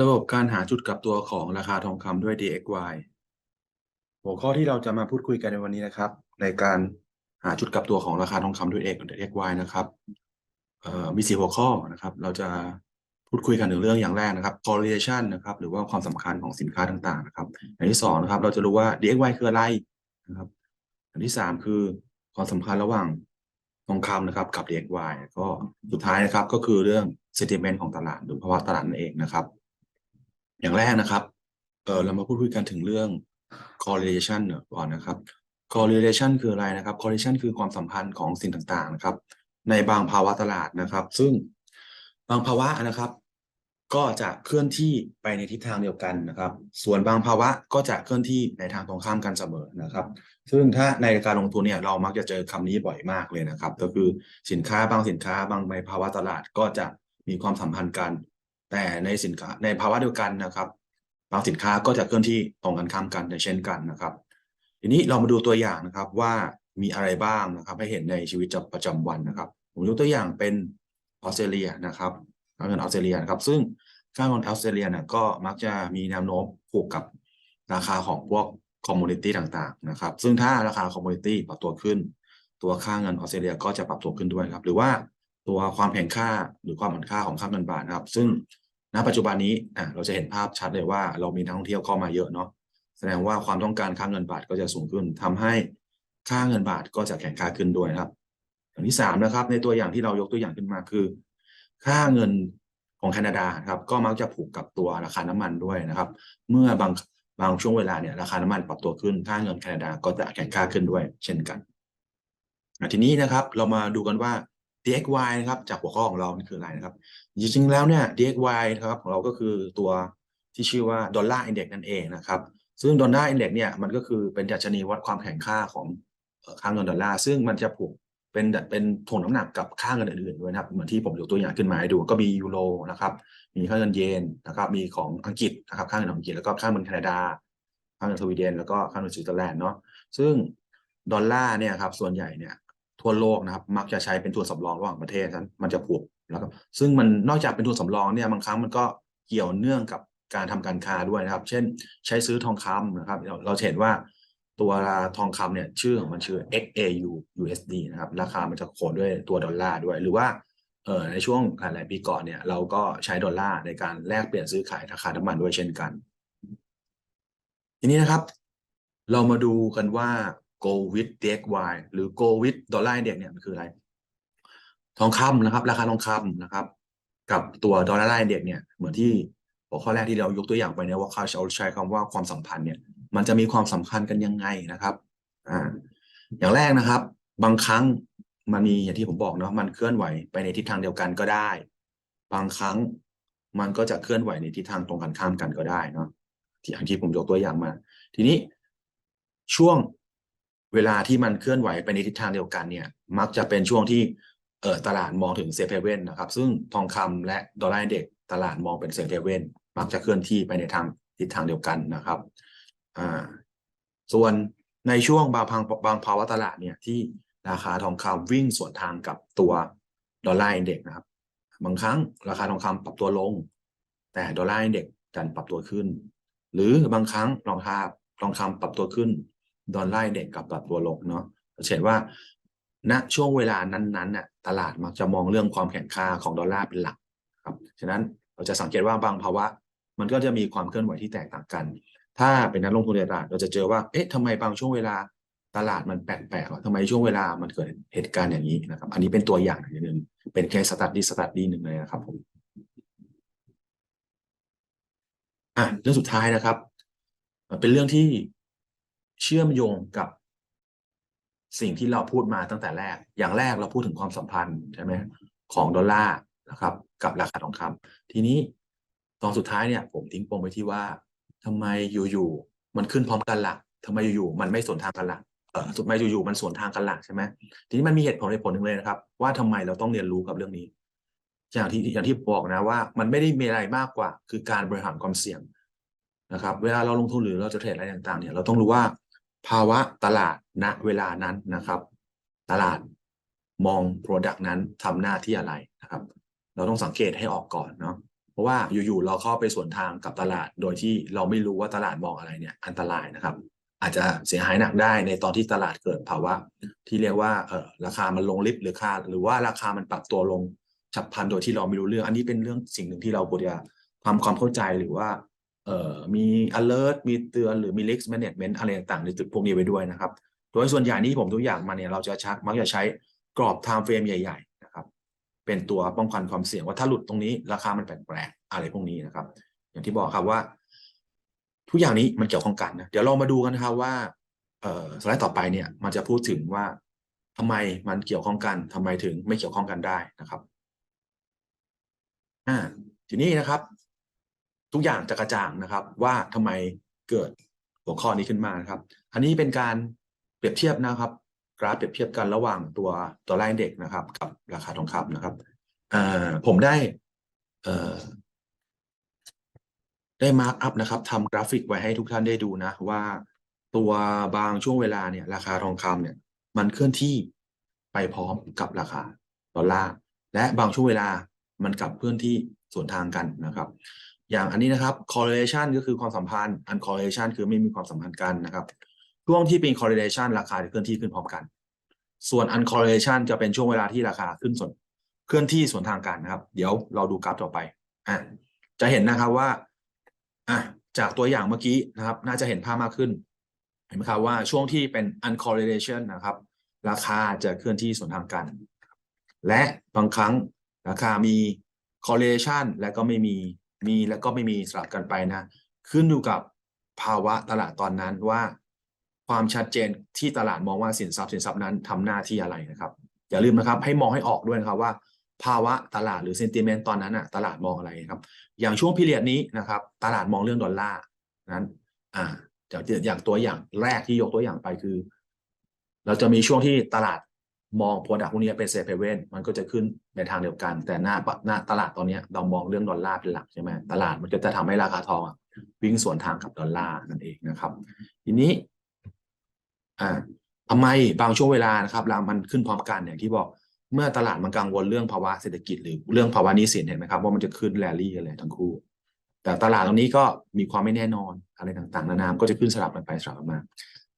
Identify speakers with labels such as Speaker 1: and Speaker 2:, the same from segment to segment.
Speaker 1: ระบบการหาจุดกลับตัวของราคาทองคำด้วย DXY หัวข้อที่เราจะมาพูดคุยกันในวันนี้นะครับ ในการหาจุดกลับตัวของราคาทองคำด้วย DXY นะครับมีสี่หัวข้อนะครับ เราจะพูดคุยกันถึงเรื่องอย่างแรกนะครับ correlation นะครับ หรือว่าความสำคัญของสินค้าต่างๆนะครับ อย่างที่สองนะครับ เราจะรู้ว่า DXY คืออะไรนะครับอย่างที่สามคือความสำคัญระหว่างทองคำนะครับกับ DXY ก็สุดท้ายนะครับก็คือเรื่อง sentiment ของตลาดหรือภาวะตลาดนั่นเองนะครับ อย่างแรกนะครับ เออเรามาพูดคุยกันถึงเรื่อง correlation ก่อนนะครับ correlation คืออะไรนะครับ correlation คือความสัมพันธ์ของสิ่งต่างๆนะครับ ในบางภาวะตลาดนะครับ ซึ่งบางภาวะนะครับ ก็จะเคลื่อนที่ไปในทิศทางเดียวกันนะครับ ส่วนบางภาวะก็จะเคลื่อนที่ในทางตรงข้ามกันเสมอนะครับ ซึ่งถ้าในการลงทุนเนี่ยเรามักจะเจอคำนี้บ่อยมากเลยนะครับ ก็คือสินค้าบางสินค้าบางในภาวะตลาดก็จะมีความสัมพันธ์กัน แต่ในสินค้าในภาวะเดียวกันนะครับบางสินค้าก็จะเคลื่อนที่ตรงกันข้ามกันเช่นกันนะครับ ทีนี้เรามาดูตัวอย่างนะครับว่ามีอะไรบ้างนะครับ ให้เห็นในชีวิตประจำวันนะครับ ผมยกตัวอย่างเป็นออสเตรเลียนะครับค่าเงินออสเตรเลียนะครับ ซึ่งค่าเงินออสเตรเลียเนี่ยก็มักจะมีแนวโน้มผูกกับราคาของพวกคอมมูนิตี้ต่างๆนะครับ ซึ่งถ้าราคาคอมมูนิตี้ปรับตัวขึ้น ตัวค่าเงินออสเตรเลียก็จะปรับตัวขึ้นด้วยครับ หรือว่าตัวความแข็งค่าหรือความอ่อนค่าของค่าเงินบาทนะครับ ซึ่ง ณปัจจุบันนี้อะเราจะเห็นภาพชัดเลยว่าเรามีนักท่องเที่ยวเข้ามาเยอะเนาะแสดงว่าความต้องการค่าเงินบาทก็จะสูงขึ้นทำให้ค่าเงินบาทก็จะแข็งค่าขึ้นด้วยนะครับ อย่างที่สามนะครับ ในตัวอย่างที่เรายกตัวอย่างขึ้นมาคือ ค่าเงินของแคนาดาครับ ก็มักจะผูกกับตัวราคาน้ำมันด้วยนะครับ เมื่อบางบางช่วงเวลาเนี่ยราคาน้ำมันปรับตัวขึ้นค่าเงินแคนาดาก็จะแข็งค่าขึ้นด้วย เช่นกันทีนี้นะครับ เรามาดูกันว่า DXY นะครับ จากหัวข้อของเรานี่คืออะไรนะครับ จริงๆแล้วเนี่ย DXY นะครับของเราก็คือตัวที่ชื่อว่าดอลลาร์อินเด็กนั่นเองนะครับ ซึ่งดอลลาร์อินเด็กเนี่ยมันก็คือเป็นดัชนีวัดความแข็งค่าของค่าเงินดอลลาร์ซึ่งมันจะผูกเป็นเป็นถ่วงน้ำหนักกับค่าเงินอื่นๆด้วยนะครับเหมือนที่ผมยกตัวอย่างขึ้นมาให้ดูก็มียูโรนะครับ มีค่าเงินเยนนะครับ มีของอังกฤษนะครับค่าเงินของอังกฤษแล้วก็ค่าเงินแคนาดาค่าเงินสวีเดนแล้วก็ค่าเงินสวิตเซอร์แลนด์เนาะซึ่งดอลลาร์เนี่ยครับส่วนใหญ่เนี่ย ทั่วโลกนะครับ มักจะใช้เป็นตัวสำรองระหว่างประเทศนั้นมันจะผูกแล้วก็ซึ่งมันนอกจากเป็นตัวสำรองเนี่ยบางครั้งมันก็เกี่ยวเนื่องกับการทำการค้าด้วยนะครับ เช่น ใช้ซื้อทองคำนะครับ เราเราเห็นว่าตัวทองคำเนี่ยชื่อของมันชื่อ XAU USD นะครับ ราคามันจะโคดด้วยตัวดอลลาร์ด้วย หรือว่าเออในช่วงหลายปีก่อนเนี่ย เราก็ใช้ดอลลาร์ในการแลกเปลี่ยนซื้อขายราคาน้ำมันด้วยเช่นกัน ทีนี้นะครับ เรามาดูกันว่า go with DXY หรือ go with ดอลลาร์เด็กเนี่ยมันคืออะไร ทองคำนะครับ ราคาทองคำนะครับ กับตัวดอลลาร์เด็กเนี่ยเหมือนที่หัวข้อแรกที่เรายกตัวอย่างไปเนี่ยว่าเขาใช้คำว่าความสัมพันธ์เนี่ย มันจะมีความสำคัญกันยังไงนะครับอ่าอย่างแรกนะครับ บางครั้งมันมีอย่างที่ผมบอกเนาะมันเคลื่อนไหวไปในทิศทางเดียวกันก็ได้ บางครั้งมันก็จะเคลื่อนไหวในทิศทางตรงกันข้ามกันก็ได้เนาะที่อย่างที่ผมยกตัวอย่างมา ทีนี้ช่วง เวลาที่มันเคลื่อนไหวไปในทิศทางเดียวกันเนี่ยมักจะเป็นช่วงที่เออตลาดมองถึงเซฟเฮเว่นนะครับ ซึ่งทองคำและดอลลาร์เด็กตลาดมองเป็นเซฟเฮเว่นมักจะเคลื่อนที่ไปในทางทิศทางเดียวกันนะครับอ่าส่วนในช่วงบางพังบางภาวะตลาดเนี่ยที่ราคาทองคำวิ่งสวนทางกับตัวดอลลาร์อินเด็กนะครับ บางครั้งราคาทองคำปรับตัวลง แต่ดอลลาร์อินเด็กดันปรับตัวขึ้น หรือบางครั้งรองคาทองคำปรับตัวขึ้น ดอลลาร์อินเด็กกับปรับตัวลงเนาะเห็นว่าณช่วงเวลานั้นๆน่ะตลาดมักจะมองเรื่องความแข็งค่าของดอลลาร์เป็นหลักครับฉะนั้นเราจะสังเกตว่าบางภาวะ มันก็จะมีความเคลื่อนไหวที่แตกต่างกัน ถ้าเป็นนักลงทุนในตลาดเราจะเจอว่าเอ๊ะทำไมบางช่วงเวลาตลาดมันแปลกๆทำไมช่วงเวลามันเกิดเหตุการณ์อย่างนี้นะครับ อันนี้เป็นตัวอย่างอย่างหนึ่งเป็นแค่สตัดดี้สตัดดี้หนึ่งเลยนะครับผมอะเรื่องสุดท้ายนะครับ เป็นเรื่องที่ เชื่อมโยงกับสิ่งที่เราพูดมาตั้งแต่แรก อย่างแรกเราพูดถึงความสัมพันธ์ใช่ไหมของดอลลาร์นะครับ กับราคาทองคำทีนี้ตอนสุดท้ายเนี่ย ผมทิ้งปมไว้ที่ว่าทำไมอยู่ๆมันขึ้นพร้อมกันละ่ะทำไมอยู่ๆมันไม่สวนทางกันละ่ะเออทำไมอยู่ๆมันสวนทางกันละ่ะใช่ไหมทีนี้มันมีเหตุผลเหตุผลหนึ่งเลยนะครับ ว่าทำไมเราต้องเรียนรู้กับเรื่องนี้ อย่างที่อย่างที่บอกนะว่า มันไม่ได้มีอะไรมากกว่า คือการบริหารความเสี่ยงนะครับ เวลาเราลงทุนหรือเราจะเทรดอะไรต่างๆ เนี่ยเราต้องรู้ว่า ภาวะตลาดณเวลานั้นนะครับ ตลาดมอง Product นั้นทำหน้าที่อะไรนะครับ เราต้องสังเกตให้ออกก่อนเนาะเพราะว่าอยู่ๆเราเข้าไปสวนทางกับตลาด โดยที่เราไม่รู้ว่าตลาดมองอะไรเนี่ยอันตรายนะครับ อาจจะเสียหายหนักได้ในตอนที่ตลาดเกิดภาวะ ที่เรียกว่าเออราคามันลงลิฟต์หรือค่า หรือว่าราคามันปรับตัวลงฉับพลันโดยที่เราไม่รู้เรื่อง อันนี้เป็นเรื่องสิ่งหนึ่งที่เราควรจะทำความเข้าใจหรือว่า เอ่อมี alert มีเตือนหรือมี risk management อะไรต่างๆในจุดพวกนี้ไว้ด้วยนะครับ โดยส่วนใหญ่นี่ผมตัวอย่างมาเนี่ยเราจะชักมักจะใช้กรอบ time frame ใหญ่ๆนะครับ เป็นตัวป้องกันความเสี่ยงว่าถ้าหลุดตรงนี้ราคามันแปลกๆอะไรพวกนี้นะครับ อย่างที่บอกครับว่า ทุกอย่างนี้มันเกี่ยวข้องกันนะเดี๋ยวเรามาดูกันนะครับว่าสไลด์ต่อไปเนี่ยมันจะพูดถึงว่าทำไมมันเกี่ยวข้องกันทำไมถึงไม่เกี่ยวข้องกันได้นะครับอ่าทีนี้นะครับ ทุกอย่างจะกระจ่างนะครับ ว่าทำไมเกิดหัวข้อนี้ขึ้นมานะครับ อันนี้เป็นการเปรียบเทียบนะครับ กราฟเปรียบเทียบกันระหว่างตัวตัวไล่เด็กนะครับ กับราคาทองคำนะครับผมได้ได้มาร์กอัพนะครับทำกราฟิกไว้ให้ทุกท่านได้ดูนะ ว่าตัวบางช่วงเวลาเนี่ยราคาทองคำเนี่ย มันเคลื่อนที่ไปพร้อมกับราคาดอลลาร์และบางช่วงเวลามันกลับเคลื่อนที่สวนทางกันนะครับ อย่างอันนี้นะครับ correlation ก็คือความสัมพันธ์ uncorrelation คือไม่มีความสัมพันธ์กันนะครับ ช่วงที่เป็น correlation ราคาจะเคลื่อนที่ขึ้นพร้อมกัน ส่วน uncorrelation จะเป็นช่วงเวลาที่ราคาขึ้นส่วนเคลื่อนที่สวนทางกันนะครับ เดี๋ยวเราดูกราฟต่อไปอะจะเห็นนะครับว่าอะจากตัวอย่างเมื่อกี้นะครับ น่าจะเห็นภาพมากขึ้น เห็นไหมครับว่าช่วงที่เป็น uncorrelation นะครับ ราคาจะเคลื่อนที่สวนทางกัน และบางครั้งราคามี correlation และก็ไม่มี มีแล้วก็ไม่มีสลับกันไปนะ ขึ้นอยู่กับภาวะตลาดตอนนั้นว่า ความชัดเจนที่ตลาดมองว่าสินทรัพย์สินทรัพย์นั้นทำหน้าที่อะไรนะครับ อย่าลืมนะครับ ให้มองให้ออกด้วยนะครับว่า ภาวะตลาดหรือเซนติเมนต์ตอนนั้นอะตลาดมองอะไรครับ อย่างช่วงพีเรียดนี้นะครับ ตลาดมองเรื่องดอลลาร์นั้นอ่าจากอย่างตัวอย่างแรกที่ยกตัวอย่างไปคือ เราจะมีช่วงที่ตลาด มองโปรดักต์พวกนี้เป็นเซฟเว่นมันก็จะขึ้นในทางเดียวกัน แต่หน้าหน้าตลาดตอนนี้เรามองเรื่องดอลลาร์เป็นหลักใช่ไหมตลาดมันก็จะทำให้ราคาทองวิ่งสวนทางกับดอลลาร์นั่นเองนะครับ ทีนี้อ่าทำไมบางช่วงเวลานะครับรามันขึ้นพร้อมกันอย่างที่บอกเมื่อตลาดมันกังวลเรื่องภาวะเศรษฐกิจหรือเรื่องภาวะนี้สินเห็นไหมครับ ว่ามันจะขึ้นแรลลี่กันเลยทั้งคู่ แต่ตลาดตรงนี้ก็มีความไม่แน่นอนอะไรต่างๆนานาก็จะขึ้นสลับกันไปสลับกันมา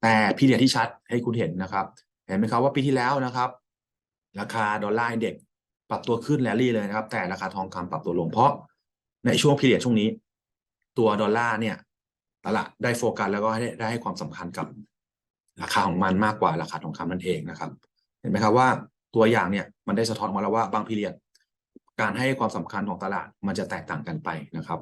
Speaker 1: แต่พีเรียที่ชัดให้คุณเห็นนะครับ เห็นไหมครับว่าปีที่แล้วนะครับ ราคาดอลลาร์เด็กปรับตัวขึ้นแรลลี่เลยนะครับ แต่ราคาทองคำปรับตัวลงเพราะในช่วงพีเรียดช่วงนี้ ตัวดอลลาร์เนี่ยตลาดได้โฟกัสแล้วก็ได้ได้ให้ความสำคัญกับ ราคาของมันมากกว่าราคาทองคำนั่นเองนะครับ เห็นไหมครับว่าตัวอย่างเนี่ยมันได้สะท้อนมาแล้วว่าบางพีเรียดการให้ความสำคัญของตลาดมันจะแตกต่างกันไปนะครับ